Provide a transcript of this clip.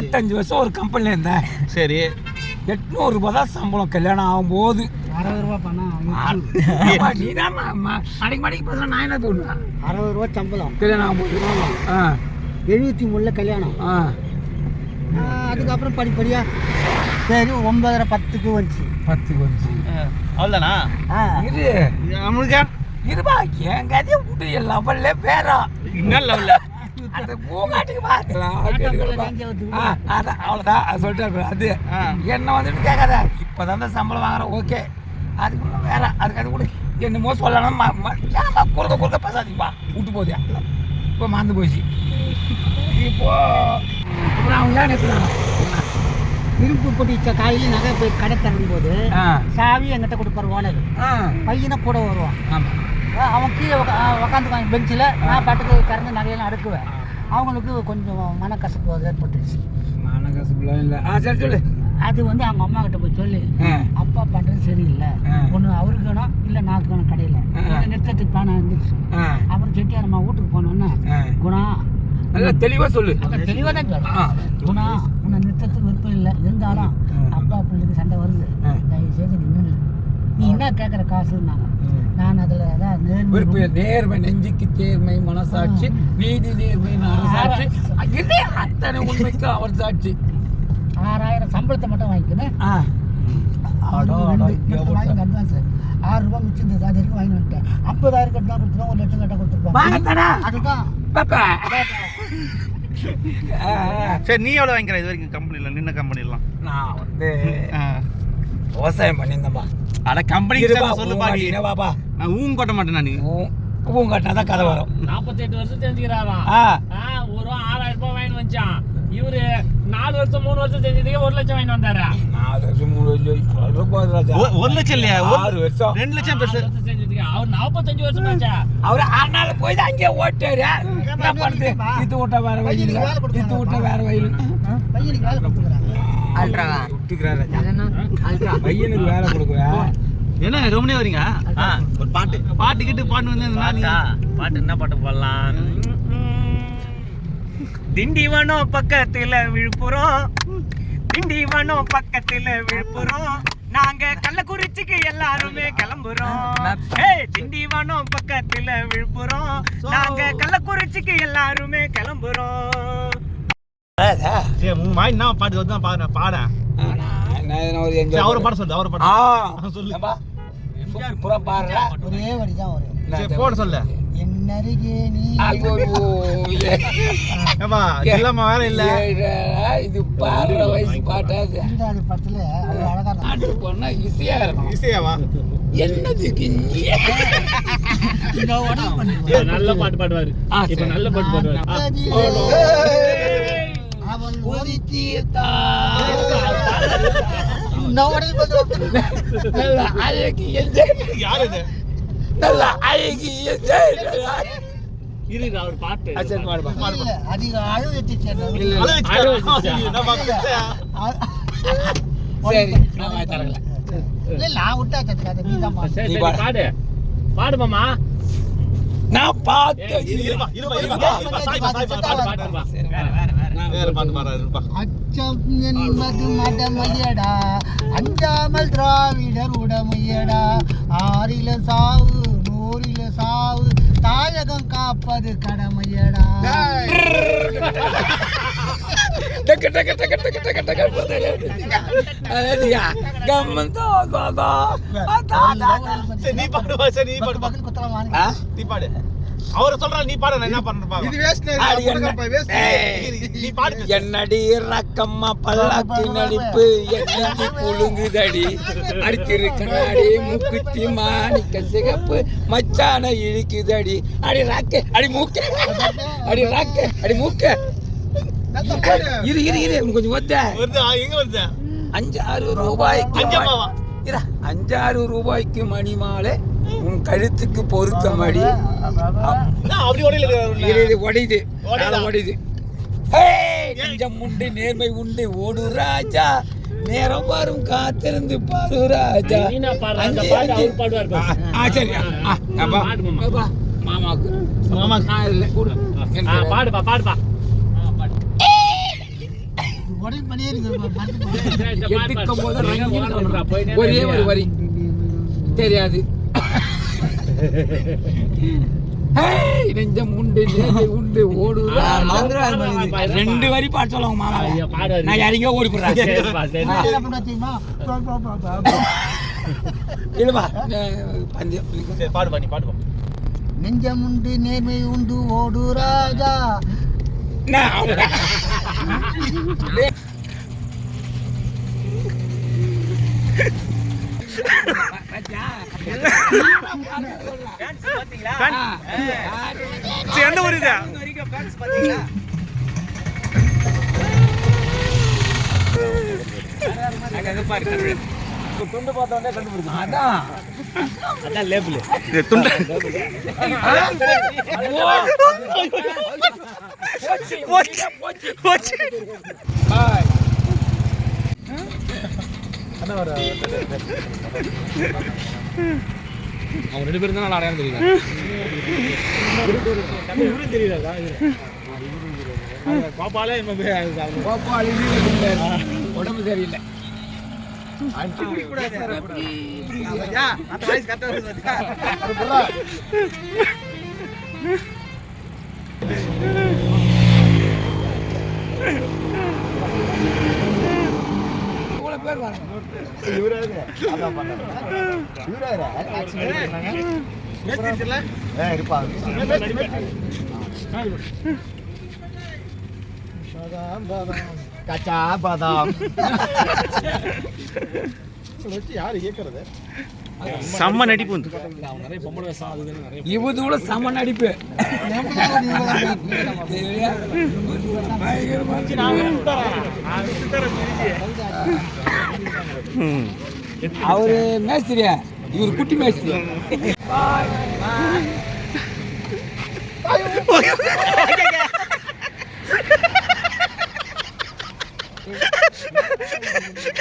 முப்பத்தஞ்சு வருஷம் ஒரு கம்பெனியில் இருந்தேன். சரி. எட்நூறு ரூபாய் தான் சம்பளம். கல்யாணம் ஆகும்போது. அறுபது ரூபா நீதான் மா- மா- மணிக்கு மணிக்கு பேசுனா நான் என்ன தோணுவேன் அறுபது ரூபா சம்பளம். கல்யாணம் ஆகும்போது. ஆ. எழுபத்தி மூணுல கல்யாணம். ஆ. ஆ, அதுக்கப்புறம் படிப்படியா சரி ஒன்பதரை பத்துக்கு வந்துச்சு. பத்து கொஞ்சம் அவ்வளோதானா ஆ. இரு. நம்மளுக்கா இருபா என் கதையை விட்டு லெவல்ல வேற என்ன லெவலில் அந்த பூங்காட்டுக்கு பார்க்கலாம் அதான் அவ்வளோதான் அது சொல்லிட்டு அது. என்ன வந்துட்டு கேட்காத இப்போதான் தான் சம்பளம் வாங்குறேன் ஓகே. அதுக்கு வேற அதுக்கு அது கூட என்னமோ சொல்லணும் ஏம்மா குறுக்க குறுக்க பேசாதீங்கப்பா. விட்டு போதியா இப்போ மறந்து போச்சு. இப்போ இப்போ அவங்க தான் நிறுத்துறாங்க இரும்பு பொட்டி காலையில் நகை போய் கடை தரும் போது ஆ. சாவி எங்கிட்ட கொடுப்பாரு ஓனர். பையனை கூட வருவான். அவன் கீழே உக்காந்துக்குவாங்க பெஞ்சில். நான் பாட்டுக்கு கறந்து நகையெல்லாம் அடுக்குவேன். அவங்களுக்கு கொஞ்சம் மனக்கசப்பு அது ஏற்பட்டுச்சு மானகசுலாம் இல்லை. ஆ சரி சொல்லு. அது வந்து அவங்க அம்மா கிட்ட போய் சொல்லி. அப்பா பண்ணுறது சரியில்லை. ஒன்று அவருக்கு வேணும் இல்லை நாக்கு வேணும் கடையில். நிறுத்தத்துக்கு பணம் இருந்துச்சு அப்புறம் செட்டியார் அம்மா வீட்டுக்கு போனோன்னே குணா நல்லா தெளிவாக சொல்லு. தெளிவாக தான். சொல்கிறேன் குணா உன்னை நிறுத்தத்துக்கு விருப்பம் இல்லை. இருந்தாலும். அப்பா பிள்ளைக்கு சண்டை வருது. தயவு செய்து நீ. நீ என்ன கேட்குற காசுன்னாங்க. நான் அதில் தான் நேர்மை நெஞ்சுக்கு தேர்மை மனசாட்சி நீதி நேர்மை சாட்சி இது அத்தனை உண்மைக்கு அவர் சாட்சி. ஆறாயிரம் சம்பளத்தை மட்டும் வாங்கிக்கினேன் ஆ. அது ரெண்டு லட்சம் வாங்கி advance. ஆறு ரூபாய் மிச்சம் இருந்தது அது வரைக்கும் வாங்கி வந்துட்டேன். ஐம்பதாயிரம் கட்டினா கொடுத்துருவோம் ஒரு லட்சம் கட்ட கொடுத்துருப்பாங்க வாங்கத்தானா அதுதான். சரி நீ எவ்வளோ வாங்கிக்கிற இது வரைக்கும் கம்பெனியில் நின்ன கம்பெனிலாம்? நான் வந்து விவசாயம் பண்ணியிருந்தேன்பா அட கம்பெனி இருப்பா சொல்லு பாடி பாப்பா. நான் ஊன் கொட்ட மாட்டேன் நான். பூவும் கட்டினா தான் கதை வரும். நாற்பத்தெட்டு வருஷம் தெரிஞ்சுக்கிறாராம் ஒரு ரூபா ஆறாயிரம் ரூபாய் வாங்கிட்டு வந்துச்சான் இவரு நாலு வருஷம் மூணு வருஷம் செஞ்சதுக்கே ஒரு லட்சம் வாங்கிட்டு வந்தாரா. நாலு வருஷம் மூணு வருஷம் ஒரு லட்சம் இல்லையா? ஆறு வருஷம். ரெண்டு லட்சம் வருஷம் செஞ்சதுக்கு அவர் நாற்பத்தஞ்சு வருஷம் ஆச்சா? அவரு ஆறு நாள் போய் தான் அங்கேயே ஓட்டாரு என்ன பண்ணுது இது விட்ட வேற வயல் இது விட்ட வேற வயல் பையனுக்கு வேலை கொடுத்துருக்காங்க விட்டுக்கிறாரு ராஜா. பையனுக்கு வேலை கொடுக்குறேன் என்ன ரொம்ப வரீங்க? ஒரு பாட்டு. பாட்டு கிட்டு பாட்டு வந்து பாட்டு? என்ன பாட்டு பாடலாம்? திண்டிவனம் பக்கத்துல விழுப்புரம். திண்டிவனம் பக்கத்துல விழுப்புரம். நாங்க கள்ளக்குறிச்சிக்கு எல்லாருமே கிளம்புறோம். திண்டிவனம் பக்கத்துல விழுப்புரம். நாங்க கள்ளக்குறிச்சிக்கு எல்லாருமே கிளம்புறோம். என்ன பாட்டு வந்து பாடுறேன் பாடேன் அவரை பாட சொல்லு அவரை பாட சொல்லு. சூப்பரா பாடுற. ஒரே வரி தான் வரும் சரி போட சொல்லு. இது பாடுற வயசு பாட்டாது படத்துல அழகா போனா ஈஸியா இருக்கும். இசையாவா? பண்ணுவான். நல்ல பாட்டு பாடுவாரு. இப்ப. நல்ல பாட்டு பாடுவாரு. அவன் ஒருத்தியத்தா. நல்ல அழகி யாரு நல்ல அழகி எந்த அவர் பாட்டு சரி, பாடு, பாடு. அதிக அழகு வச்சுச்சு சரி நான் தரல இல்ல, நான் நீ பாடு பாடு மாமா நான் பார்த்தேன் இருப்பா, இருப்பா, இருப்பா, இருப்பா, சாய்ப்பா, சாய்ப்பா, பாடு பாடு, பாடு பாடு. வேற வேற வேற. வேற பாட்டு பாடுறா, இருப்பா. அச்சம் என்பது மடமையடா அஞ்சாமல் திராவிடர் உடமையடா. ஆறில சாவு நூறில சாவு. தாயகம் காப்பது கடமையடா. டக்கு டக்கு டக்கு டக்கு டக்கு டக்கு கம்மன் தா, நீ சரி, நீ பாடு, பக்குன்னு குத்தலாம் வாங்க. நீ பாடு. அவரு சொல்றாரு, நீ பாடு, நான் என்ன. அடி என்ன- ஏய், நீ பாடு. என்னடி ரக்கம்மா பல்லாக்கு நடிப்பு என்னடி புழுங்குதடி அடிச்சிரு கண்ணாடி முக்குத்தி மாணிக்க சிகப்பு மச்சான இழுக்குதடி அடி ராக்கு அடி மூக்க அடி ராக்கு அடி மூக்க இரு இரு இரு. கொஞ்சம் ஒத்த வருது, ஆ, எங்க வருது? அஞ்சாறு ரூபாய்க்கு அஞ்சாறு ரூபாய்க்கு மணி மாலை உன் கழுத்துக்கு பொருத்த மடி உடையுது உடையுதா? நெஞ்சம் உண்டு நேர்மை உண்டு. ஓடு ராஜா. நேரம் வரும் காத்திருந்து பாரு ராஜா. சரி. மாமாக்கு. மாமா. பாடுப்பா பாடுப்பா. உடல் பண்ணியே. ஒரே ஒரு வரி. தெரியாது. நெஞ்சம் உண்டு உண்டு ஓடுதா ரெண்டு வரி பாட்டு சொல்லுவாங்க மாமா. நான் ஓடி போடுறேன் பா. நெஞ்சம் உண்டு நேர்மை உண்டு ஓடு ராஜா நான் எந்த ஊர் இது? அதான் அதான் லேபிள் துண்டு பாய் அவங்க ரெண்டு பேரும் தான் அடையாளம் தெரியல பாப்பாலே கோபாலி வீடு உடம்பு சரியில்லை இவ்வளவு பேர் வராங்க கச்சா பாதாம். யாரு கேட்கறது செம்ம நடிப்பு வந்து. இவது கூட செம்ம நடிப்பு. அவரு மேஸ்திரியா? இவர் குட்டி மேஸ்திரி.